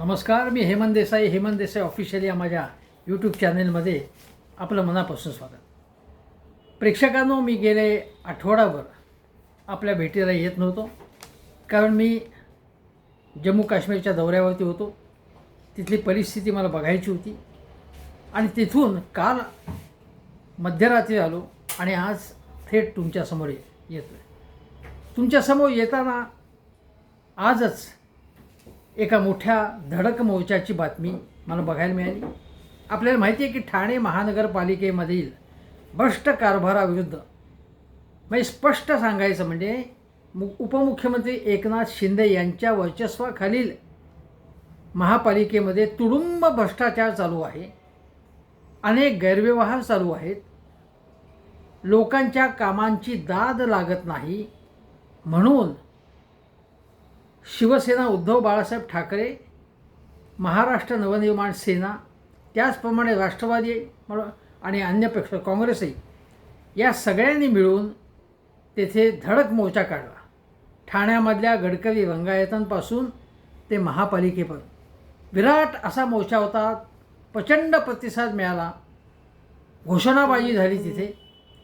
नमस्कार मी हेमंत देसाई. हेमंत देसाई ऑफिशियली या माझ्या यूट्यूब चॅनेलमध्ये आपलं मनापासून स्वागत. प्रेक्षकांनो मी गेले आठवडाभर आपल्या भेटीला येत नव्हतो. कारण मी जम्मू काश्मीरच्या दौऱ्यावरती होतो. तिथली परिस्थिती मला बघायची होती. आणि तिथून काल मध्यरात्री आलो आणि आज थेट तुमच्यासमोर येतो आहे तुमच्यासमोर येताना आजच एका मोठ्या धडक मोर्चाची बातमी मला बघायला मिळाली. आपल्याला माहिती आहे की ठाणे महानगरपालिकेमधील भ्रष्ट कारभाराविरुद्ध म्हणजे स्पष्ट सांगायचं म्हणजे मु उपमुख्यमंत्री एकनाथ शिंदे यांच्या वर्चस्वाखालील महापालिकेमध्ये तुडुंब भ्रष्टाचार चालू आहे. अनेक गैरव्यवहार चालू आहेत. लोकांच्या कामांची दाद लागत नाही. म्हणून शिवसेना उद्धव बाळासाहेब ठाकरे महाराष्ट्र नवनिर्माण सेना त्याचप्रमाणे राष्ट्रवादी आणि अन्य पक्ष काँग्रेसही या सगळ्यांनी मिळून तेथे धडक मोर्चा काढला. ठाण्यामधल्या गडकरी रंगायतांपासून ते महापालिकेपर्यंत. विराट असा मोर्चा होता प्रचंड प्रतिसाद मिळाला घोषणाबाजी झाली तिथे.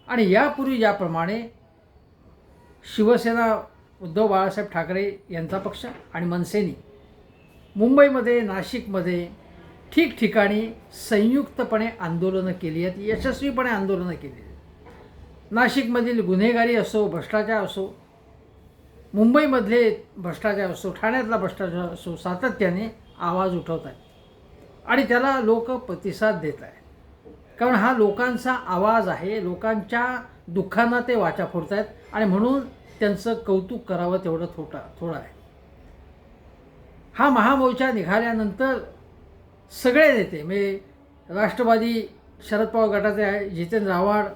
आणि यापूर्वी ज्याप्रमाणे शिवसेना उद्धव बाळासाहेब ठाकरे यांचा पक्ष आणि मनसेनी. मुंबईमध्ये नाशिकमध्ये ठिकठिकाणी संयुक्तपणे आंदोलनं केली आहेत यशस्वीपणे आंदोलनं केली आहेत. नाशिकमधील गुन्हेगारी असो भ्रष्टाचार असो मुंबईमधले भ्रष्टाचार असो ठाण्यातला भ्रष्टाचार असो सातत्याने आवाज उठवत आहेत आणि त्याला लोक प्रतिसाद देत आहेत. कारण हा लोकांचा आवाज आहे लोकांच्या दुःखांना ते वाचा फोडत आहेत आणि म्हणून त्यांचं कौतुक करावं तेवढं थोटा थोडा आहे. हा महामोर्चा निघाल्यानंतर सगळे नेते म्हणजे राष्ट्रवादी शरद पवार गटाचे आहे जितेंद्र आव्हाड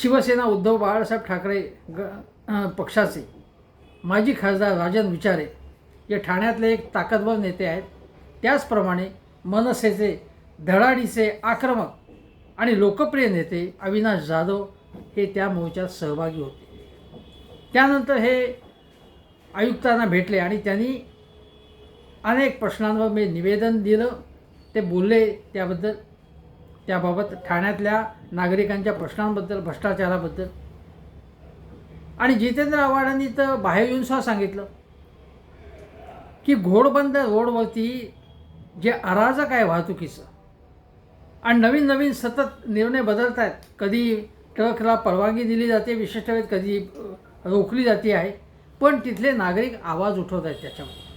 शिवसेना उद्धव बाळासाहेब ठाकरे ग पक्षाचे माजी खासदार राजन विचारे जे ठाण्यातले एक ताकदवर नेते आहेत. त्याचप्रमाणे मनसेचे धडाडीचे आक्रमक आणि लोकप्रिय नेते अविनाश जाधव हे त्या मोर्चात सहभागी होते. त्यानंतर हे आयुक्तांना भेटले आणि त्यांनी अनेक प्रश्नांवर मी निवेदन दिलं. ते बोलले त्याबद्दल त्याबाबत ठाण्यातल्या नागरिकांच्या प्रश्नांबद्दल भ्रष्टाचाराबद्दल. आणि जितेंद्र आव्हाडांनी तर बाहेर येऊन सुद्धा सांगितलं की घोडबंद रोडवरती जे अराजक आहे वाहतुकीचं आणि नवीन नवीन सतत निर्णय बदलत आहेत कधी ट्रकला परवानगी दिली जाते विशिष्ट वेळेत कधी रोखली जाते आहे पण तिथले नागरिक आवाज उठवत आहेत त्याच्यामुळे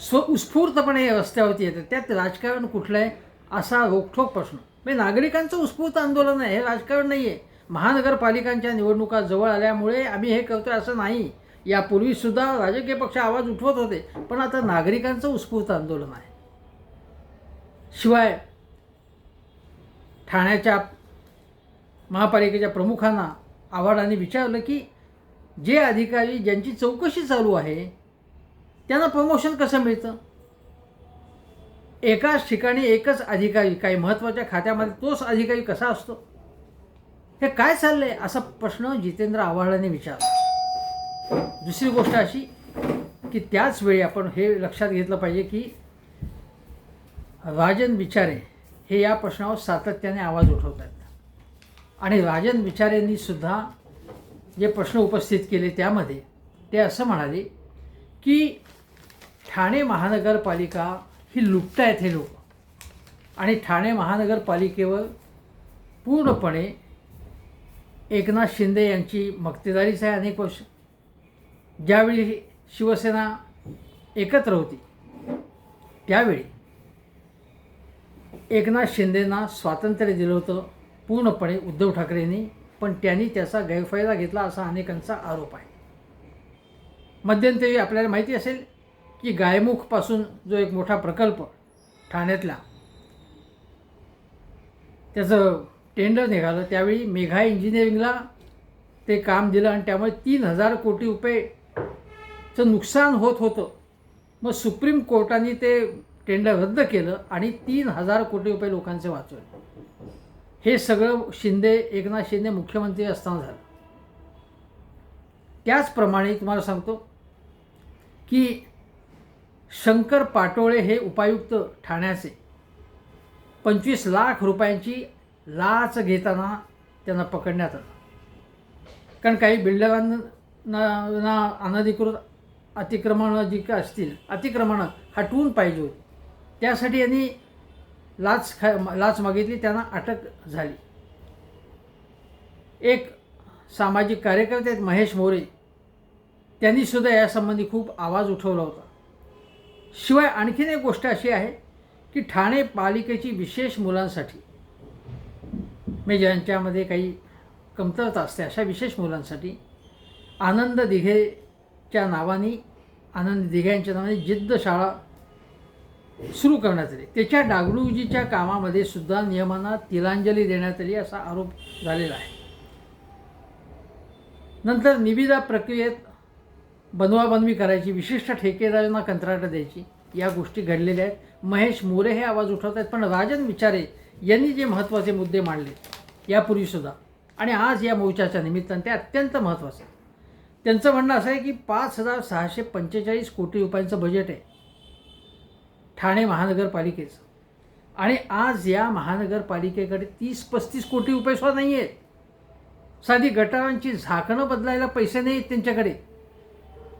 स्व उत्स्फूर्तपणे रस्त्यावरती येतात. त्यात राजकारण कुठलं आहे असा रोखठोक प्रश्न. म्हणजे नागरिकांचं उत्स्फूर्त आंदोलन आहे हे राजकारण नाही आहे महानगरपालिकांच्या निवडणुका जवळ आल्यामुळे आम्ही हे करतोय असं नाही. यापूर्वीसुद्धा राजकीय पक्ष आवाज उठवत होते पण आता नागरिकांचं उत्स्फूर्त आंदोलन आहे. शिवाय ठाण्याच्या महापालिकेच्या प्रमुखांना आव्हाडाने विचारलं की जे अधिकारी ज्यांची चौकशी चालू आहे त्यांना प्रमोशन कसं मिळतं? एकाच ठिकाणी एकच अधिकारी काही महत्त्वाच्या खात्यामध्ये तोच अधिकारी कसा असतो? हे काय चाललंय? असा प्रश्न जितेंद्र आव्हाडाने विचारला. दुसरी गोष्ट अशी की त्याच वेळी आपण हे लक्षात घेतलं पाहिजे की राजन विचारे हे या प्रश्नावर सातत्याने आवाज उठवत आहेत आणि राजन विचारेंनी सुद्धा जे प्रश्न उपस्थित केले त्यामध्ये ते असं म्हणाले की ठाणे महानगरपालिका ही लुटतायत हे लोक. आणि ठाणे महानगरपालिकेवर पूर्णपणे एकनाथ शिंदे यांची मक्तेदारीच आहे अनेक वर्ष. ज्यावेळी शिवसेना एकत्र होती त्यावेळी एकनाथ शिंदेना स्वातंत्र्य दिलं होतं. पूर्णपणे उद्धव ठाकरेंनी पण त्यांनी त्याचा गैरफायदा घेतला असा अनेकांचा आरोप आहे. मध्यंतरी आपल्याला माहिती असेल की गायमुखपासून जो एक मोठा प्रकल्प ठाण्यातला त्याचं टेंडर निघालं त्यावेळी मेघा इंजिनिअरिंगला ते काम दिलं आणि त्यामुळे तीन हजार कोटी रुपयेचं नुकसान होत होतं. मग सुप्रीम कोर्टाने ते टेंडर रद्द केलं आणि तीन हजार कोटी रुपये लोकांचे वाचवले. हे सगळं शिंदे एकनाथ शिंदे मुख्यमंत्री असताना झालं. त्याचप्रमाणे तुम्हाला सांगतो की शंकर पाटोळे हे उपायुक्त ठाण्याचे. पंचवीस लाख रुपयांची लाच घेताना त्यांना पकडण्यात आलं. कारण काही बिल्डरांना अनधिकृत अतिक्रमणं जी काय असतील अतिक्रमणं हटवून पाहिजे होती. त्यासाठी यांनी लाच खा लाच मागितली त्यांना अटक झाली. एक सामाजिक कार्यकर्ते आहेत महेश मोरे. त्यांनीसुद्धा यासंबंधी खूप आवाज उठवला होता. शिवाय आणखीन एक गोष्ट अशी आहे की ठाणे पालिकेची विशेष मुलांसाठी मी ज्यांच्यामध्ये काही कमतरता असते अशा विशेष मुलांसाठी आनंद दिघेच्या नावाने आनंद दिघे यांच्या नावाने जिद्द शाळा सुरू करण्यात आली. त्याच्या डागडूजीच्या कामामध्ये सुद्धा नियमांना तिलांजली देण्यात आली असा आरोप झालेला आहे. नंतर निविदा प्रक्रियेत बनवाबनवी करायची विशिष्ट ठेकेदारांना कंत्राटं द्यायची या गोष्टी घडलेल्या आहेत. महेश मोरे हे आवाज उठवत आहेत पण राजन विचारे यांनी जे महत्त्वाचे मुद्दे मांडले यापूर्वीसुद्धा आणि आज या मोर्चाच्या निमित्तानं ते अत्यंत महत्त्वाचे आहे त्यांचं म्हणणं असं आहे की पाच हजार सहाशे पंचेचाळीस कोटी रुपयांचं बजेट आहे. ठाणे महानगरपालिकेचं. आणि आज या महानगरपालिकेकडे तीस पस्तीस कोटी रुपये सुद्धा नाही आहेत. साधी गटारांची झाकणं बदलायला पैसे नाही आहेत त्यांच्याकडे.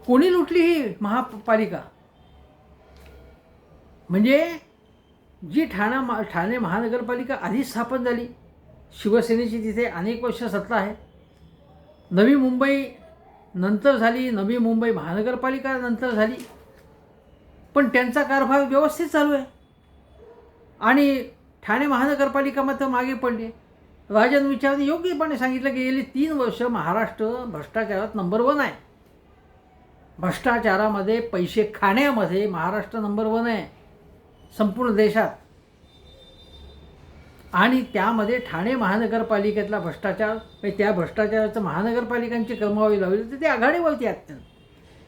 कोणी लुटली ही महापालिका? म्हणजे जी ठाणा मा ठाणे महानगरपालिका आधीच स्थापन झाली. शिवसेनेची तिथे अनेक वर्ष सत्ता आहे. नवी मुंबई नंतर झाली नवी मुंबई महानगरपालिका नंतर झाली. पण त्यांचा कारभार व्यवस्थित चालू आहे. आणि ठाणे महानगरपालिका मात्र मागे पडली राजन विचारने योग्यपणे सांगितलं की गेली तीन वर्ष महाराष्ट्र भ्रष्टाचारात नंबर वन आहे. भ्रष्टाचारामध्ये पैसे खाण्यामध्ये महाराष्ट्र नंबर वन आहे. संपूर्ण देशात. आणि त्यामध्ये ठाणे महानगरपालिकेतला भ्रष्टाचार म्हणजे त्या भ्रष्टाचाराचं महानगरपालिकांची क्रमवारी लावली तर ते आघाडीवरती अत्यंत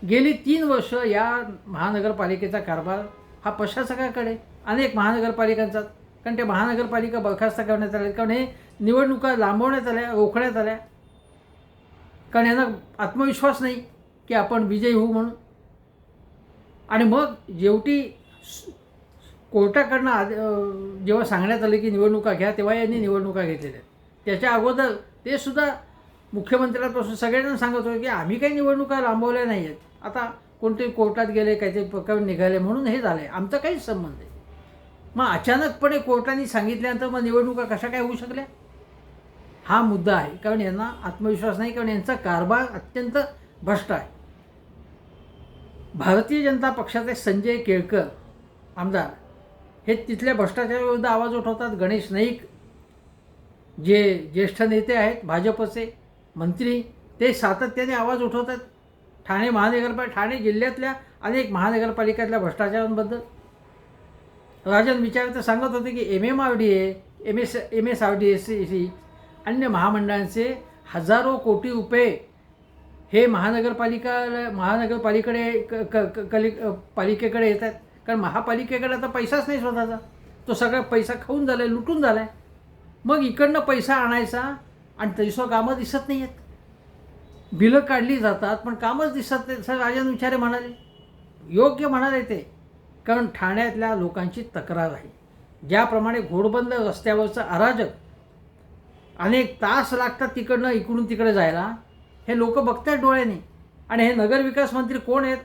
गेली तीन वर्ष या महानगरपालिकेचा कारभार हा प्रशासकाकडे अनेक महानगरपालिकांचा कारण ते महानगरपालिका बरखास्त करण्यात आल्या कारण हे निवडणुका लांबवण्यात आल्या रोखण्यात आल्या. कारण यांना आत्मविश्वास नाही की आपण विजयी होऊ म्हणून. आणि मग जेवटी कोर्टाकडनं आद जेव्हा सांगण्यात आलं की निवडणुका घ्या तेव्हा यांनी निवडणुका घेतलेल्या त्याच्या अगोदर ते सुद्धा मुख्यमंत्र्यांपासून सगळ्यांना सांगत होते की आम्ही काही निवडणुका लांबवल्या नाही आहेत. आता कोणते कोर्टात गेले काहीतरी प्रकरण निघाले म्हणून हे झालं आहे आमचा काहीच संबंध आहे मग अचानकपणे कोर्टाने सांगितल्यानंतर मग निवडणुका कशा काय होऊ शकल्या? हा मुद्दा आहे. कारण यांना आत्मविश्वास नाही कारण यांचा कारभार अत्यंत भ्रष्ट आहे. भारतीय जनता पक्षाचे संजय केळकर आमदार हे तिथल्या भ्रष्टाचाराविरुद्ध आवाज उठवतात. गणेश नाईक जे ज्येष्ठ नेते आहेत भाजपचे मंत्री ते सातत्याने आवाज उठवतात. ठाणे महानगरपालिका ठाणे जिल्ह्यातल्या अनेक महानगरपालिकातल्या भ्रष्टाचारांबद्दल. राजन विचार तर सांगत होते की M M R D A M S M S R D S C अन्य महामंडळांचे हजारो कोटी रुपये हे महानगरपालिका महानगरपालिकडे क क क- कली पालिकेकडे येत आहेत कारण महापालिकेकडे आता पैसाच नाही स्वतःचा. तो सगळा पैसा खाऊन झाला आहे लुटून झाला आहे मग इकडनं पैसा आणायचा आणि तरीसुद्धा कामं दिसत नाही आहेत बिलं काढली जातात पण कामच दिसत नाही. सर राजन विचारे म्हणाले. योग्य म्हणाले ते. कारण ठाण्यातल्या लोकांची तक्रार आहे. ज्याप्रमाणे घोडबंद रस्त्यावरचं अराजक अनेक तास लागतात तिकडनं इकडून तिकडे जायला हे लोक बघतात डोळ्याने. आणि हे नगरविकास मंत्री कोण आहेत?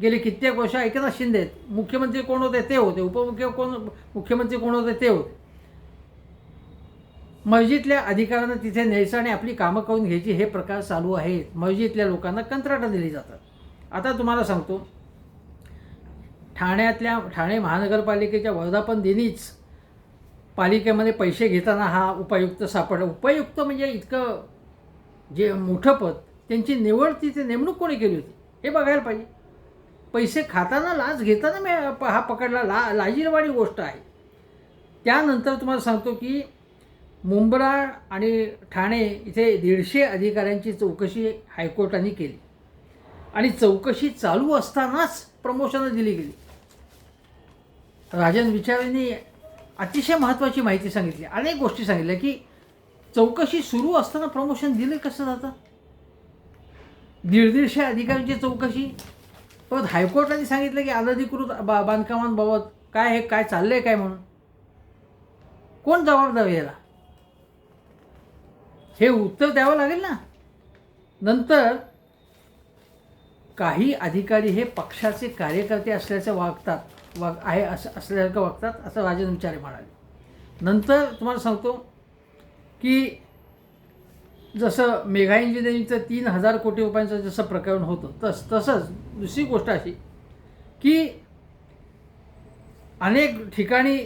गेले कित्येक वर्ष एकनाथ शिंदे आहेत. मुख्यमंत्री कोण होते? ते होते. उपमुख्य कोण मुख्यमंत्री कोण होते? ते होते. मस्जिदल्या अधिकाऱ्यांना तिथे न्यायचं आणि आपली कामं करून घ्यायची हे प्रकार चालू आहेत. मस्जिदल्या लोकांना कंत्राटं दिली जातात. आता तुम्हाला सांगतो. ठाण्यातल्या ठाणे महानगरपालिकेच्या वर्धापन दिनीच पालिकेमध्ये पैसे घेताना हा उपायुक्त सापडला. उपायुक्त म्हणजे इतकं जे मोठं पद त्यांची निवड तिथे नेमणूक कोणी केली होती? हे बघायला पाहिजे. पैसे खाताना लाच घेताना मी प- हा पकडला. ला लाजीरवाणी गोष्ट आहे. त्यानंतर तुम्हाला सांगतो की मुंब्रा आणि ठाणे इथे दीडशे अधिकाऱ्यांची चौकशी हायकोर्टाने केली. आणि चौकशी चालू असतानाच प्रमोशनं दिली गेली. राजन विचारेंनी अतिशय महत्त्वाची माहिती सांगितली. अनेक गोष्टी सांगितल्या की चौकशी सुरू असताना प्रमोशन दिलं कसं जातं? दीड दीडशे अधिकाऱ्यांची चौकशी. परत हायकोर्टाने सांगितलं की अनधिकृत बा बांधकामांबाबत काय हे काय चाललं आहे काय म्हणून? कोण जबाबदार याला? हे उत्तर द्यावं लागेल ना? नंतर काही अधिकारी हे पक्षाचे कार्यकर्ते असल्याचं वागतात वाग आहे असं असल्यासारखं वागतात असं राजन विचारे म्हणाले. नंतर तुम्हाला सांगतो की जसं मेगा इंजिनिअरिंगचं तीन हजार कोटी रुपयांचं जसं प्रकरण होतं तस तसंच दुसरी गोष्ट अशी की अनेक ठिकाणी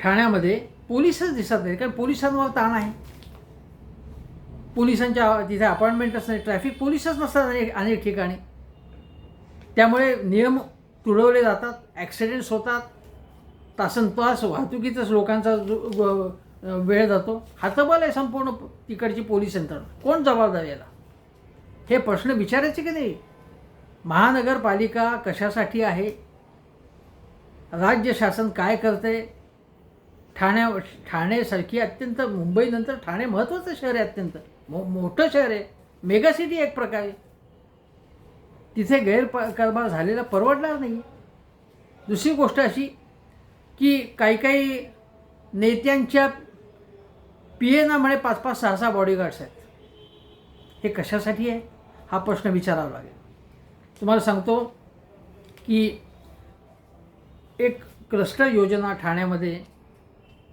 ठाण्यामध्ये पोलिसच दिसत नाही कारण पोलिसांवर ताण आहे. पोलिसांच्या तिथे अपॉइंटमेंटच नाही ट्रॅफिक पोलिसच नसतात अनेक अनेक ठिकाणी. त्यामुळे नियम तुडवले जातात ॲक्सिडेंट्स होतात तासन तास वाहतुकीतच लोकांचा जो- वेळ जातो. हातबल आहे संपूर्ण तिकडची पोलीस यंत्रणा. कोण जबाबदार याला? हे प्रश्न विचारायचे की नाही? महानगरपालिका कशासाठी आहे? राज्य शासन काय करते ठाण्या ठाणेसारखी अत्यंत मुंबईनंतर ठाणे महत्त्वाचं शहर आहे अत्यंत. मो मोठं शहर आहे. मेगासिटी एक प्रकारे तिथे गैरकारभार झालेला परवडणार नाही. दुसरी गोष्ट अशी की काही काही नेत्यांच्या पी एनामुळे पाच पाच सहा सहा बॉडीगार्ड्स आहेत. हे कशासाठी आहे? हा प्रश्न विचारावा लागेल. तुम्हाला सांगतो की एक क्लस्टर योजना ठाण्यामध्ये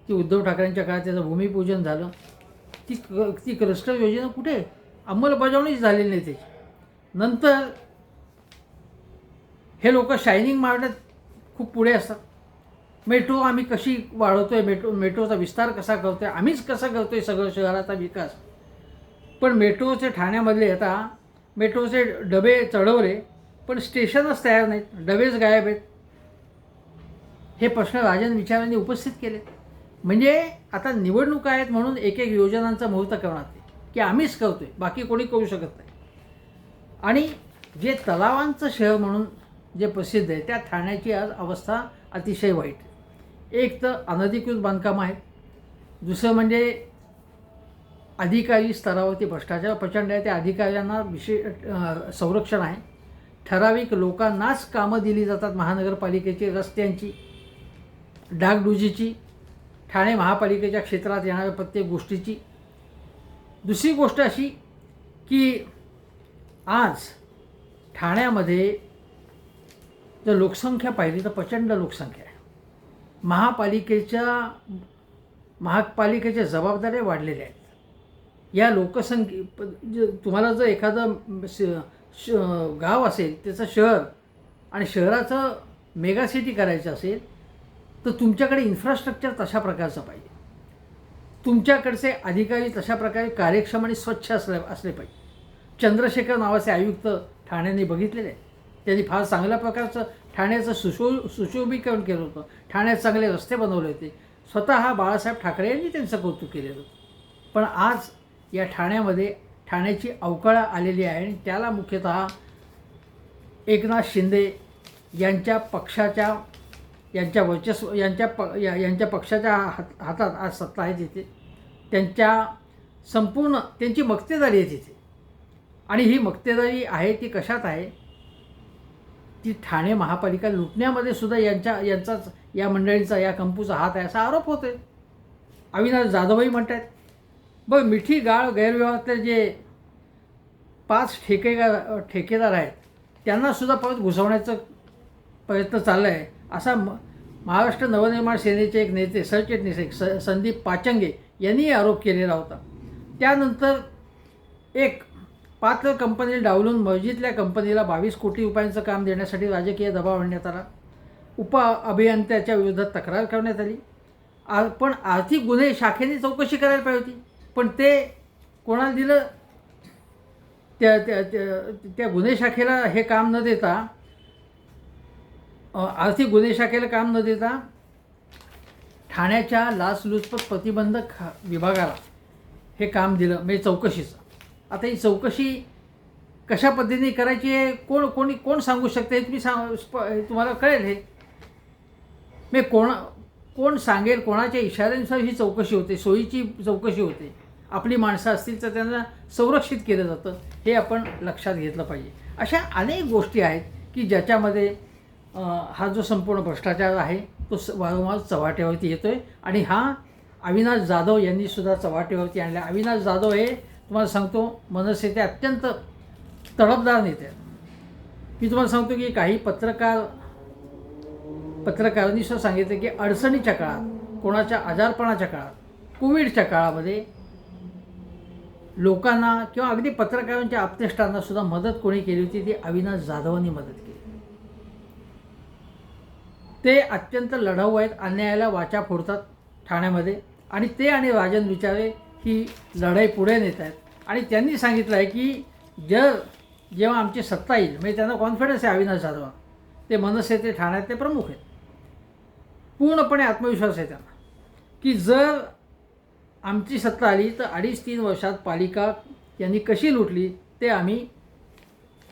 ती उद्धव ठाकरेंच्या काळात त्याचं भूमिपूजन झालं. ती क ती क्लस्टर योजना कुठे? अंमलबजावणीच झालेली नाही त्याची. नंतर हे लोक शायनिंग मारण्यात खूप पुढे असतात. मेट्रो आम्ही कशी वाढवतो आहे मेट्रो मेट्रोचा विस्तार कसा करतो आहे आम्हीच कसा करतो आहे सगळं शहराचा विकास? पण मेट्रोचे ठाण्यामधले आता मेट्रोचे डबे चढवले पण स्टेशनच तयार नाहीत. डबेच गायब आहेत. हे प्रश्न राजन विचारांनी उपस्थित केले म्हणजे आता निवडणुका आहेत म्हणून एक एक योजनांचा मुहूर्त करणार ते. की आम्हीच करतो आहे बाकी कोणी करू शकत नाही. आणि जे तलावांचं शहर म्हणून जे प्रसिद्ध आहे त्या ठाण्याची आज अवस्था अतिशय वाईट एक तर अनधिकृत बांधकाम आहेत. दुसरं म्हणजे अधिकारी स्तरावरती भ्रष्टाचार प्रचंड आहे. त्या अधिकाऱ्यांना विशेष संरक्षण आहे. ठराविक लोकांनाच कामं दिली जातात महानगरपालिकेची रस्त्यांची डागडुजीची. ठाणे महापालिकेच्या क्षेत्रात येणाऱ्या प्रत्येक गोष्टीची. दुसरी गोष्ट अशी की आज ठाण्यामध्ये जर लोकसंख्या पाहिली तर प्रचंड लोकसंख्या आहे. महापालिकेच्या महापालिकेच्या जबाबदाऱ्या वाढलेल्या आहेत. या लोकसंख्ये प- तुम्हाला जर एखादं श श गाव असेल त्याचं शहर आणि शहराचं मेगा सिटी करायचं असेल तर तुमच्याकडे इन्फ्रास्ट्रक्चर तशा प्रकारचं पाहिजे. तुमच्याकडचे अधिकारी तशा प्रकारे कार्यक्षम आणि स्वच्छ असले असले पाहिजे. चंद्रशेखर नावाचे आयुक्त ठाण्याने बघितलेले. आहे त्यांनी फार चांगल्या प्रकारचं ठाण्याचं सुशो सुशोभीकरण केलं होतं. ठाण्यात चांगले रस्ते बनवले होते. स्वतः बाळासाहेब ठाकरे यांनी त्यांचं कौतुक केलेलं होतं. पण आज या ठाण्यामध्ये ठाण्याची अवकळा आलेली आहे आणि त्याला मुख्यतः एकनाथ शिंदे यांच्या पक्षाच्या यांच्या वर्चस्व यांच्या प या यांच्या पक्षाच्या हात हातात आज सत्ता आहे तिथे. त्यांच्या संपूर्ण त्यांची मक्तेदारी आहे तिथे. आणि ही मक्तेदारी आहे ती कशात आहे? ती ठाणे महापालिका लुटण्यामध्ये सुद्धा यांच्या यांचाच या मंडळींचा या कंपूचा हात आहे असा आरोप होतोय. अविनाश जाधवही म्हणत आहेत बघ मिठी गाळ गैरव्यवहारातले जे पाच ठेकेदार ठेकेदार आहेत त्यांनासुद्धा परत घुसवण्याचं प्रयत्न चालला आहे असा म महाराष्ट्र नवनिर्माण सेनेचे एक नेते सरचिटणीस एक स संदीप पाचंगे यांनीही आरोप केलेला होता. त्यानंतर एक पात्र कंपनीला डावलून मस्जिदल्या कंपनीला बावीस कोटी रुपयांचं काम देण्यासाठी राजकीय दबाव आणण्यात आला. उप अभियंत्याच्या विरोधात तक्रार करण्यात आली. आ पण आर्थिक गुन्हे शाखेने चौकशी करायला पाहिजे होती. पण ते कोणाला दिलं? त्या त्या त्या- गुन्हे शाखेला हे काम न देता आर्थिक गुन्हे शाखेला काम न देता ठाण्याच्या लाचलुचपत प्रतिबंधक खा- विभागाला हे काम दिलं म्हणजे चौकशीचं. आता ही चौकशी कशा पद्धतीने करायची आहे कोण कोणी कोण सांगू शकते हे तुम्ही सांग तुम्हाला कळेल हे. म्हणजे मी कोणा कोण सांगेल कोणाच्या इशाऱ्यानुसार ही चौकशी होते सोयीची चौकशी होते. आपली माणसं असतील तर त्यांना संरक्षित केलं जातं हे आपण लक्षात घेतलं पाहिजे. अशा अनेक गोष्टी आहेत की ज्याच्यामध्ये हा जो संपूर्ण भ्रष्टाचार आहे तो स वारंवार चव्हाट्यावरती येतो आहे आणि हा अविनाश जाधव यांनीसुद्धा चव्हाट्यावरती आणला अविनाश जाधव हे तुम्हाला सांगतो मनसेचे अत्यंत तडफदार नेते आहेत. मी तुम्हाला सांगतो की काही पत्रकार पत्रकारांनी सुद्धा सांगितलं की अडचणीच्या काळात कोणाच्या आजारपणाच्या काळात कोविडच्या काळामध्ये लोकांना किंवा अगदी पत्रकारांच्या आपतेष्टांना सुद्धा मदत कोणी केली होती ती अविनाश जाधवांनी मदत केली. ते अत्यंत लढाऊ आहेत अन्यायाला वाचा फोडतात ठाण्यामध्ये. आणि ते आणि राजन विचारे ही लढाई पुढे नेत आहेत. आणि त्यांनी सांगितलं आहे की जर जेव्हा आमची सत्ता येईल म्हणजे त्यांना कॉन्फिडन्स आहे अविनाश जाधव. ते मनसे ते ठाण्यात ते प्रमुख आहेत. पूर्णपणे आत्मविश्वास आहे त्यांना. की जर आमची सत्ता आली तर अडीच तीन वर्षात पालिका यांनी कशी लुटली ते आम्ही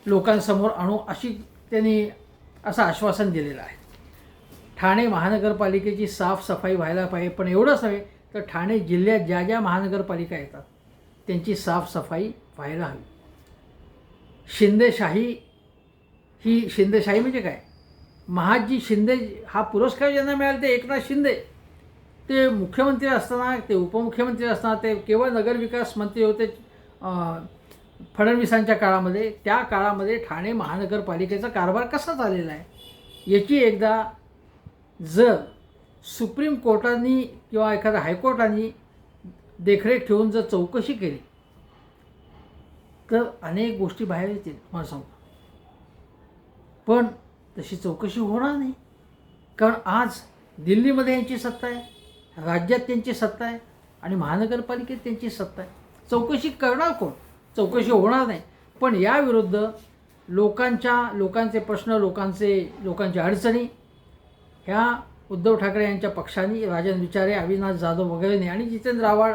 लोकांसमोर आणू अशी त्यांनी असं आश्वासन दिलेलं आहे. ठाणे महानगरपालिकेची साफसफाई व्हायला पाहिजे पण एवढंच नव्हे तर ठाणे जिल्ह्यात ज्या ज्या महानगरपालिका येतात त्यांची साफसफाई व्हायला हवी. शिंदेशाही ही शिंदेशाही म्हणजे काय? महाजी शिंदे हा पुरस्कार ज्यांना मिळाला ते एकनाथ शिंदे. ते मुख्यमंत्री असताना ते उपमुख्यमंत्री असताना ते केवळ नगरविकास मंत्री होते फडणवीसांच्या काळामध्ये. त्या काळामध्ये ठाणे महानगरपालिकेचा कारभार कसा चाललेला आहे? याची एकदा जर सुप्रीम कोर्टाने किंवा एखाद्या हायकोर्टाने देखरेख ठेवून जर चौकशी केली तर अनेक गोष्टी बाहेर येतील मला सांगतो. पण तशी चौकशी होणार नाही. कारण आज दिल्लीमध्ये यांची सत्ता आहे राज्यात त्यांची सत्ता आहे आणि महानगरपालिकेत त्यांची सत्ता आहे. चौकशी करणार कोण? चौकशी होणार नाही. पण याविरुद्ध लोकांच्या लोकांचे प्रश्न लोकांचे लोकांच्या अडचणी ह्या उद्धव ठाकरे यांच्या पक्षाने राजन विचारे अविनाश जाधव वगैरेने आणि जितेंद्र आव्हाड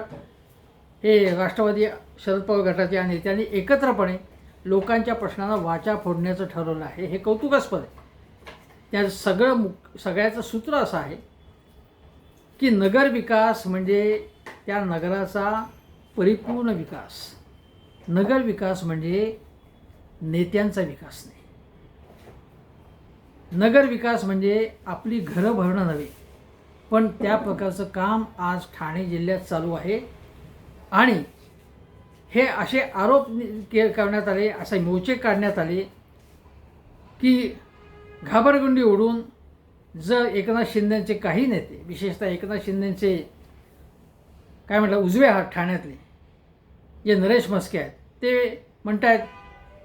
हे राष्ट्रवादी शरद पवार गटाच्या नेत्यांनी एकत्रपणे लोकांच्या प्रश्नांना वाचा फोडण्याचं ठरवलं आहे. हे कौतुकास्पद आहे. त्या सगळं मुख सगळ्याचं सूत्र असं आहे की नगर विकास म्हणजे त्या नगराचा परिपूर्ण विकास. नगर विकास म्हणजे नेत्यांचा विकास नगर नगरविकास म्हणजे आपली घरं भरणं नव्हे पण त्या प्रकारचं काम आज ठाणे जिल्ह्यात चालू आहे. आणि हे असे आरोप के करण्यात आले असे मोचे काढण्यात आले की घाबरगुंडी उडून जर एकनाथ शिंदेचे काही नेते विशेषतः एकनाथ शिंदेचे काय म्हटलं उजवे हात ठाण्यातले जे नरेश मस्के आहेत ते म्हणत आहेत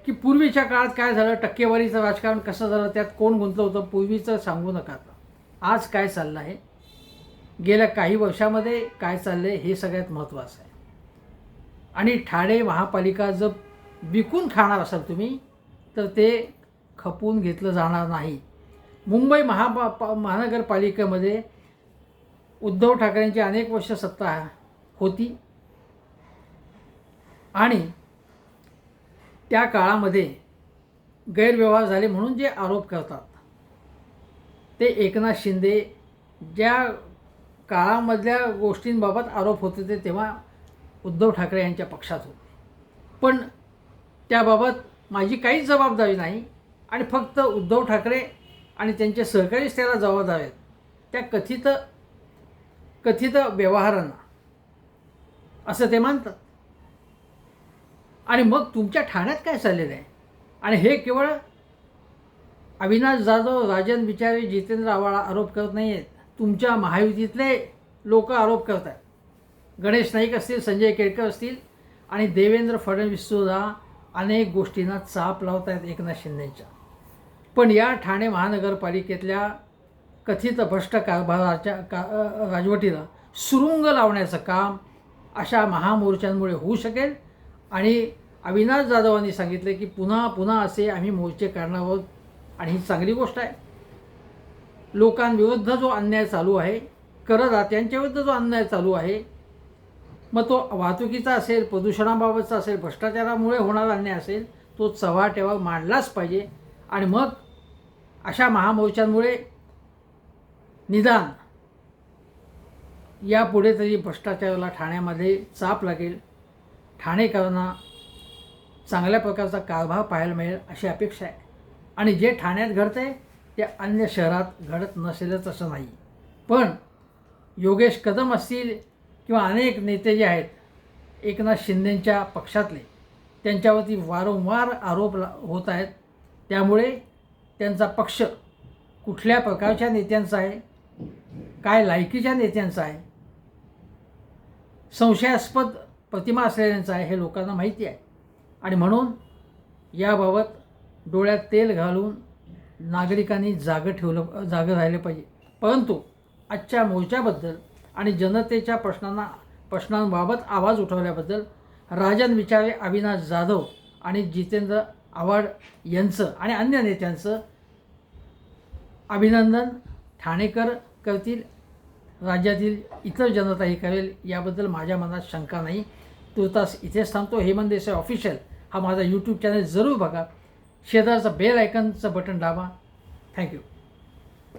की पूर्वीच्या काळात काय झालं? टक्केवारीचं राजकारण कसं झालं? त्यात कोण गुंतलं होतं? पूर्वीचं सांगू नका. आता आज काय चाललं आहे? गेल्या काही वर्षामध्ये काय चाललं आहे हे सगळ्यात महत्त्वाचं आहे. आणि ठाणे महापालिका जर विकून खाणार असाल तुम्ही तर ते खपून घेतलं जाणार नाही. मुंबई महापा महानगरपालिकेमध्ये उद्धव ठाकरेंची अनेक वर्ष सत्ता होती. आणि त्या काळामध्ये गैरव्यवहार झाले म्हणून जे आरोप करतात. ते एकनाथ शिंदे ज्या काळामधल्या गोष्टींबाबत आरोप होते ते तेव्हा उद्धव ठाकरे यांच्या पक्षात होते. पण त्याबाबत माझी काहीच जबाबदारी नाही आणि फक्त उद्धव ठाकरे आणि त्यांचे सहकारीच त्याला जबाबदार आहेत. त्या कथित कथित व्यवहारांना. असं ते मानतात आणि मग तुमच्या ठाण्यात काय चाललेलं आहे? आणि हे केवळ अविनाश जाधव राजन बिचारे जितेंद्र आव्हाळा आरोप करत नाही आहेत तुमच्या महायुतीतले लोक आरोप करत आहेत गणेश नाईक असतील संजय केळकर असतील आणि देवेंद्र फडणवीससुद्धा अनेक गोष्टींना चाप लावत आहेत एकनाथ शिंदेच्या. पण या ठाणे महानगरपालिकेतल्या कथित भ्रष्ट कारभाराच्या का राजवटीला सुरुंग लावण्याचं काम अशा महामोर्चांमुळे होऊ शकेल. आणि अविनाश जाधवांनी सांगितलं की पुन्हा पुन्हा असे आम्ही मोर्चे करणार आहोत. आणि ही चांगली गोष्ट आहे. लोकांविरुद्ध जो अन्याय चालू आहे करदात्यांच्याविरुद्ध जो अन्याय चालू आहे मग तो वाहतुकीचा असेल प्रदूषणाबाबतचा असेल भ्रष्टाचारामुळे होणारा अन्याय असेल तो चव्हाट्यावर मांडलाच पाहिजे. आणि मग अशा महामोर्चांमुळे निदान यापुढे तरी भ्रष्टाचाराला ठाण्यामध्ये चाप लागेल. ठाणेकरांना चांगल्या प्रकारचा कारभार पाहायला मिळेल अशी अपेक्षा आहे. आणि जे ठाण्यात घडतं आहे ते अन्य शहरात घडत नसेलच असं नाही. पण योगेश कदम असतील किंवा अनेक नेते जे आहेत एकनाथ शिंदेंच्या पक्षातले त्यांच्यावरती वारंवार आरोप ला होत आहेत. त्यामुळे त्यांचा पक्ष कुठल्या प्रकारच्या नेत्यांचा आहे काय लायकीच्या नेत्यांचा आहे संशयास्पद प्रतिमा असलेल्यांचं आहे हे लोकांना माहिती आहे. आणि म्हणून याबाबत डोळ्यात तेल घालून नागरिकांनी जागं ठेवलं जागं राहिलं पाहिजे. परंतु आजच्या मोर्चाबद्दल आणि जनतेच्या प्रश्नांना प्रश्नांबाबत आवाज उठवल्याबद्दल राजन विचारे अविनाश जाधव आणि जितेंद्र आव्हाड यांचं आणि अन्य नेत्यांचं अभिनंदन ठाणेकर करतील. राज्यातील इतर जनता हे करेल याबद्दल माझ्या मनात शंका नाही. तुर्तास इथेच थांबतो. हेमंत देसाई ऑफिशियल हा माझा यूट्यूब चॅनल जरूर बघा. शेजारचं बेल आयकनचं बटन दाबा. Thank you